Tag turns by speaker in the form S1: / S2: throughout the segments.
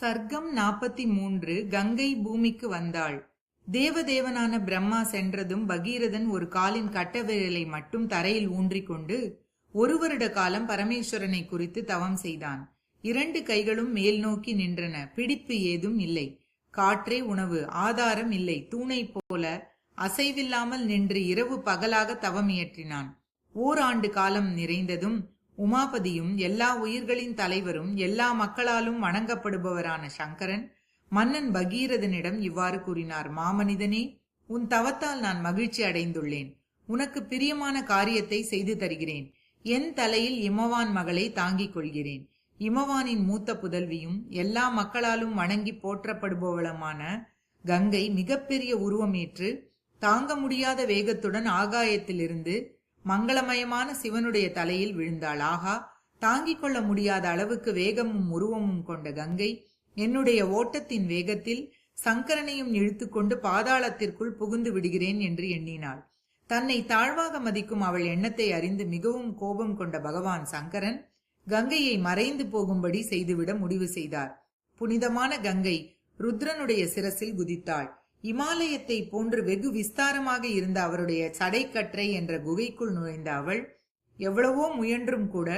S1: சர்க்கம் நாற்பத்தி மூன்று கங்கை பூமிக்கு வந்தாள். தேவதேவனான பிரம்மா சென்றதும் பகீரதன் ஒரு காலின் கட்டவிரலை மட்டும் தரையில் ஊன்றிக்கொண்டு ஒரு வருட காலம் பரமேஸ்வரனை குறித்து தவம் செய்தான். இரண்டு கைகளும் மேல் நோக்கி நின்றன. பிடிப்பு ஏதும் இல்லை. காற்றே உணவு. ஆதாரம் இல்லை. தூணை போல அசைவில்லாமல் நின்று இரவு பகலாக தவம் இயற்றினான். ஓராண்டு காலம் நிறைந்ததும் உமாபதியும் எல்லா உயிர்களின் தலைவரும் எல்லா மக்களாலும் வணங்கப்படுபவரான சங்கரன் மன்னன் பகீரதனிடம் இவ்வாறு கூறினார் மாமனிதனே உன் தவத்தால் நான் மகிழ்ச்சி அடைந்துள்ளேன். உனக்கு பிரியமான காரியத்தை செய்து தருகிறேன். என் தலையில் இமவான் மகளை தாங்கிக் கொள்கிறேன். இமவானின் மூத்த புதல்வியும் எல்லா மக்களாலும் வணங்கி போற்றப்படுபவளமான கங்கை மிகப்பெரிய உருவமேற்று தாங்க முடியாத வேகத்துடன் ஆகாயத்திலிருந்து மங்களமயமான சிவனுடைய தலையில் விழுந்தாள். ஆகா தாங்கிக் கொள்ள முடியாத அளவுக்கு வேகமும் உருவமும் கொண்ட கங்கை என்னுடைய ஓட்டத்தின் வேகத்தில் சங்கரனையும் இழுத்துக்கொண்டு பாதாளத்திற்குள் புகுந்து விடுகிறேன் என்று எண்ணினாள். தன்னை தாழ்வாக மதிக்கும் அவள் எண்ணத்தை அறிந்து மிகவும் கோபம் கொண்ட பகவான் சங்கரன் கங்கையை மறைந்து போகும்படி செய்துவிட முடிவு செய்தார். புனிதமான கங்கை ருத்ரனுடைய சிரசில் குதித்தாள். இமாலயத்தை போன்று வெகு விஸ்தாரமாக இருந்த அவருடைய சடைக்கற்றை என்ற குகைக்குள் நுழைந்த அவள் எவ்வளவோ முயன்றும் கூட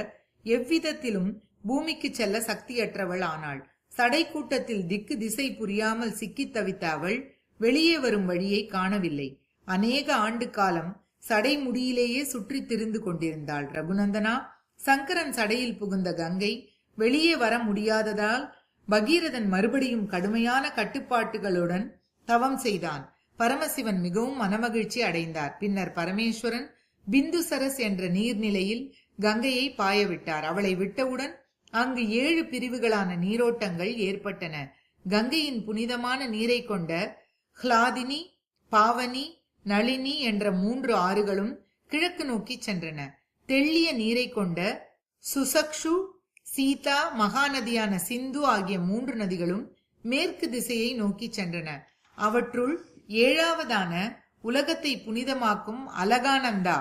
S1: எவ்விதத்திலும் பூமிக்கு செல்ல சக்தியற்றவள் ஆனாள். சடை கூட்டத்தில் திக்கு திசை புரியாமல் சிக்கித் தவித்த அவள் வெளியே வரும் வழியை காணவில்லை. அநேக ஆண்டு காலம் சடை முடியிலேயே சுற்றி திரிந்து கொண்டிருந்தாள் ரகுநந்தனா. சங்கரன் சடையில் புகுந்த கங்கை வெளியே வர முடியாததால் பகீரதன் மறுபடியும் கடுமையான கட்டுப்பாட்டுகளுடன் தவம் செய்தான். பரமசிவன் மிகவும் மனமகிழ்ச்சி அடைந்தார். பின்னர் பரமேஸ்வரன் பிந்துசரஸ் என்ற நீர்நிலையில் கங்கையை பாயவிட்டார். அவளை விட்டவுடன் அங்கு ஏழு பிரிவுகளான நீரோட்டங்கள் ஏற்பட்டன. கங்கையின் புனிதமான நீரை கொண்ட ஹ்லாதினி பாவனி நளினி என்ற மூன்று ஆறுகளும் கிழக்கு நோக்கி சென்றன. தெள்ளிய நீரை கொண்ட சுசக்ஷு சீதா மகாநதியான சிந்து ஆகிய மூன்று நதிகளும் மேற்கு திசையை நோக்கி சென்றன. அவற்றுள் ஏழாவதான உலகத்தை புனிதமாக்கும் அலகானந்தா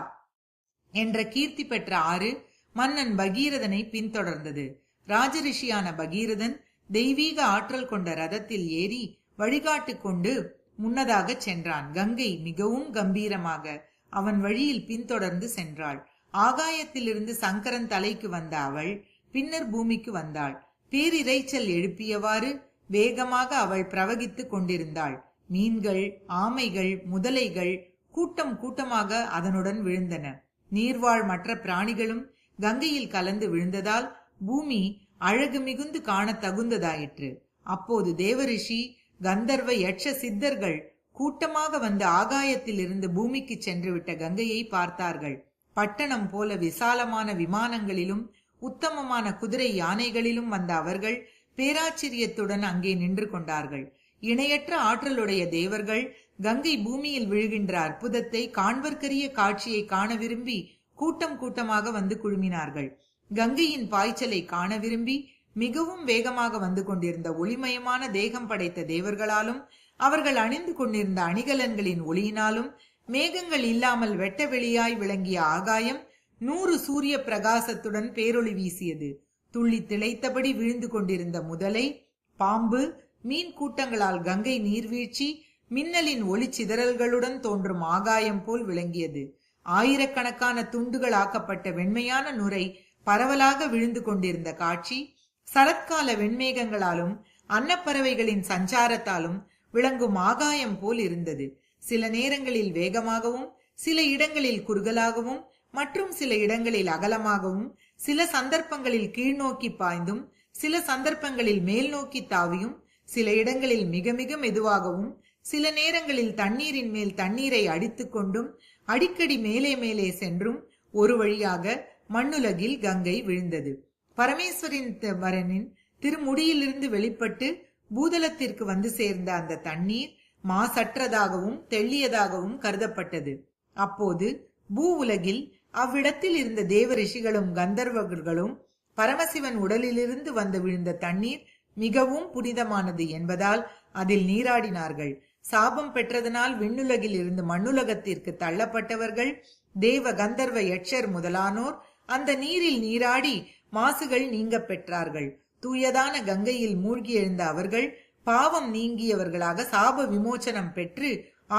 S1: என்ற கீர்த்தி பெற்ற ஆறு மன்னன் பகீரதனை பின்தொடர்ந்தது. ராஜரிஷியான பகீரதன் தெய்வீக ஆற்றல் கொண்ட ரதத்தில் ஏறி வழிகாட்டு கொண்டு முன்னதாக சென்றான். கங்கை மிகவும் கம்பீரமாக அவன் வழியில் பின்தொடர்ந்து சென்றாள். ஆகாயத்திலிருந்து சங்கரன் தலைக்கு வந்த அவள் பின்னர் பூமிக்கு வந்தாள். பேரிரைச்சல் எழுப்பியவாறு வேகமாக அவள் பிரவகித்துக் கொண்டிருந்தாள். மீன்கள் ஆமைகள் முதலைகள் கூட்டம் கூட்டமாக அதனுடன் விழுந்தன. நீர்வாழ் மற்ற பிராணிகளும் கங்கையில் கலந்து விழுந்ததால் பூமி அழகு மிகுந்து காண தகுந்ததாயிற்று. அப்போது தேவரிஷி கந்தர்வ யட்ச சித்தர்கள் கூட்டமாக வந்து ஆகாயத்தில் இருந்து பூமிக்கு சென்றுவிட்ட கங்கையை பார்த்தார்கள். பட்டணம் போல விசாலமான விமானங்களிலும் உத்தமமான குதிரை யானைகளிலும் வந்த அவர்கள் பேராச்சரியத்துடன் அங்கே நின்று கொண்டார்கள். இணையற்ற ஆற்றலுடைய தேவர்கள் கங்கை பூமியில் விழுகின்ற அற்புதத்தை காண்பர்க்கரிய காட்சியை காண விரும்பி கூட்டம் கூட்டமாக வந்து குழுமினார்கள். கங்கையின் பாய்ச்சலை காண விரும்பி மிகவும் வேகமாக வந்து கொண்டிருந்த ஒளிமயமான தேகம் படைத்த தேவர்களாலும் அவர்கள் அணிந்து கொண்டிருந்த அணிகலன்களின் ஒளியினாலும் மேகங்கள் இல்லாமல் வெட்ட வெளியாய் விளங்கிய ஆகாயம் நூறு சூரிய பிரகாசத்துடன் பேரொளி வீசியது. துள்ளி திளைத்தபடி விழுந்து கொண்டிருந்த முதலை பாம்பு மீன் கூட்டங்களால் கங்கை நீர்வீழ்ச்சி மின்னலின் ஒளி சிதறல்களுடன் தோன்றும் ஆகாயம் போல் விளங்கியது. ஆயிரக்கணக்கான துண்டுகள் ஆக்கப்பட்ட வெண்மையான நுரை பரவலாக விழுந்து கொண்டிருந்த காட்சி சரத்கால வெண்மேகங்களாலும் அன்னப்பறவைகளின் சஞ்சாரத்தாலும் விளங்கும் ஆகாயம் போல் இருந்தது. சில நேரங்களில் வேகமாகவும் சில இடங்களில் குறுகலாகவும் மற்றும் சில இடங்களில் அகலமாகவும் சில சந்தர்ப்பங்களில் கீழ்நோக்கி பாய்ந்தும் சில சந்தர்ப்பங்களில் மேல் நோக்கி தாவியும் சில இடங்களில் மிக மிக மெதுவாகவும் சில நேரங்களில் தண்ணீரின் மேல் தண்ணீரை அடித்துக்கொண்டும் அடிக்கடி மேலே மேலே சென்றும் ஒரு வழியாக மண்ணுலகில் கங்கை விழுந்தது. பரமேஸ்வரின் வரனின் திருமுடியிலிருந்து வெளிப்பட்டு பூதலத்திற்கு வந்து சேர்ந்த அந்த தண்ணீர் மாசற்றதாகவும் தெள்ளியதாகவும் கருதப்பட்டது. அப்போது பூ உலகில் அவ்விடத்தில் இருந்த தேவ ரிஷிகளும் கந்தர்வர்களும் பரமசிவன் உடலிலிருந்து வந்து விழுந்த தண்ணீர் மிகவும் புனிதமானது என்பதால் அதில் நீராடினார்கள். சாபம் பெற்றதனால் விண்ணுலகில் இருந்து மண்ணுலகத்திற்கு தள்ளப்பட்டவர்கள் தேவ கந்தர்வ யட்சர் முதலானோர் அந்த நீரில் நீராடி மாசுகள் நீங்க பெற்றார்கள். தூயதான கங்கையில் மூழ்கி எழுந்த அவர்கள் பாவம் நீங்கியவர்களாக சாப விமோச்சனம் பெற்று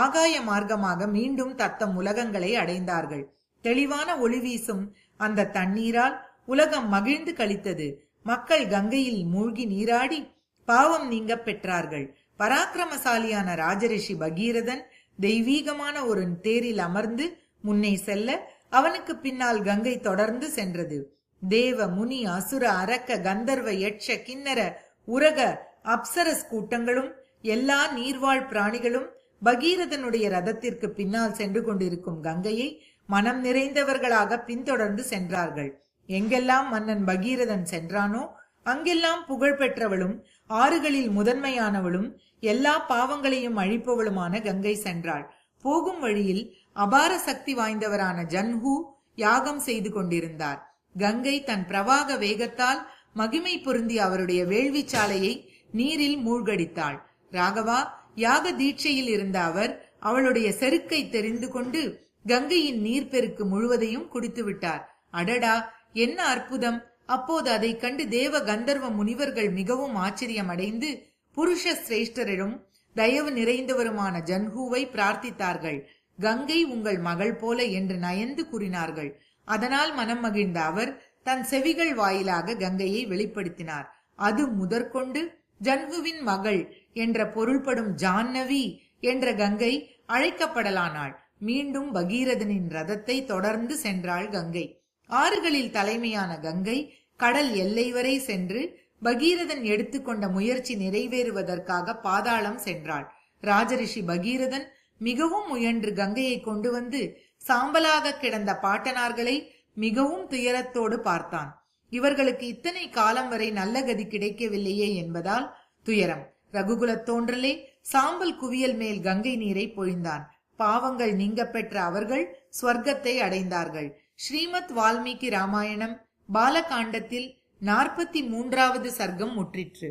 S1: ஆகாய மார்க்கமாக மீண்டும் தத்தம் உலகங்களை அடைந்தார்கள். தெளிவான ஒளி வீசும் அந்த தண்ணீரால் உலகம் மகிழ்ந்து கழித்தது. மக்கள் கங்கையில் மூழ்கி நீராடி பாவம் நீங்க பெற்றார்கள். பராக்கிரமசாலியான ராஜரிஷி பகீரதன் தெய்வீகமான ஒரு தேரில் அமர்ந்து முன்னே செல்ல அவனுக்கு பின்னால் கங்கை தொடர்ந்து சென்றது. தேவ முனி அசுர அரக்க கந்தர்வ யட்ச கிண்ணற உரக அப்சரஸ் கூட்டங்களும் எல்லா நீர்வாழ் பிராணிகளும் பகீரதனுடைய ரதத்திற்கு பின்னால் சென்று கொண்டிருக்கும் கங்கையை மனம் நிறைந்தவர்களாக பின்தொடர்ந்து சென்றார்கள். எங்கெல்லாம் மன்னன் பகீரதன் சென்றானோ அங்கெல்லாம் புகழ் பெற்றவளும் ஆறுகளில் முதன்மையானவளும் எல்லா பாவங்களையும் அழிப்பவளுமான கங்கை சென்றாள். போகும் வழியில் அபார சக்தி வாய்ந்தவரான ஜன்ஹூ யாகம் செய்து கொண்டிருந்தார். கங்கை தன் பிரவாக வேகத்தால் மகிமை பொருந்திய அவருடைய வேள்விச்சாலையை நீரில் மூழ்கடித்தாள். ராகவா யாக தீட்சையில் இருந்த அவர் அவளுடைய செருக்கை தெரிந்து கொண்டு கங்கையின் நீர்பெருக்கு முழுவதையும் குடித்து விட்டார் அடடா என்ன அற்புதம்? அப்போது அதை கண்டு தேவ கந்தர்வ முனிவர்கள் மிகவும் ஆச்சரியமடைந்து புருஷ சிரேஷ்டரிடம் தயவு நிறைந்தவருமான ஜன்ஹூவை பிரார்த்தித்தார்கள். கங்கை உங்கள் மகள் போல என்று நயந்து கூறினார்கள். அதனால் மனம் மகிழ்ந்த அவர் தன் செவிகள் வாயிலாக கங்கையை வெளிப்படுத்தினார். அது முதற்கொண்டு ஜன்ஹுவின் மகள் என்ற பொருள்படும் ஜான்னவி என்ற கங்கை அழைக்கப்படலானாள். மீண்டும் பகீரதனின் ரதத்தை தொடர்ந்து சென்றாள் கங்கை. ஆறுகளில் தலைமையான கங்கை கடல் எல்லை வரை சென்று பகீரதன் எடுத்துக்கொண்ட முயற்சி நிறைவேறுவதற்காக பாதாளம் சென்றாள். ராஜரிஷி பகீரதன் மிகவும் முயன்று கங்கையை கொண்டு வந்து சாம்பலாக கிடந்த பாட்டனார்களை மிகவும் துயரத்தோடு பார்த்தான். இவர்களுக்கு இத்தனை காலம் வரை நல்ல கதி கிடைக்கவில்லையே என்பதால் துயரம். ரகுகுலத் தோன்றலே சாம்பல் குவியல் மேல் கங்கை நீரை பொழிந்தான். பாவங்கள் நீங்க பெற்ற அவர்கள் ஸ்வர்க்கத்தை அடைந்தார்கள். ஸ்ரீமத் வால்மீகி ராமாயணம் பாலகாண்டத்தில் நாற்பத்தி மூன்றாவது சர்க்கம் முற்றிற்று.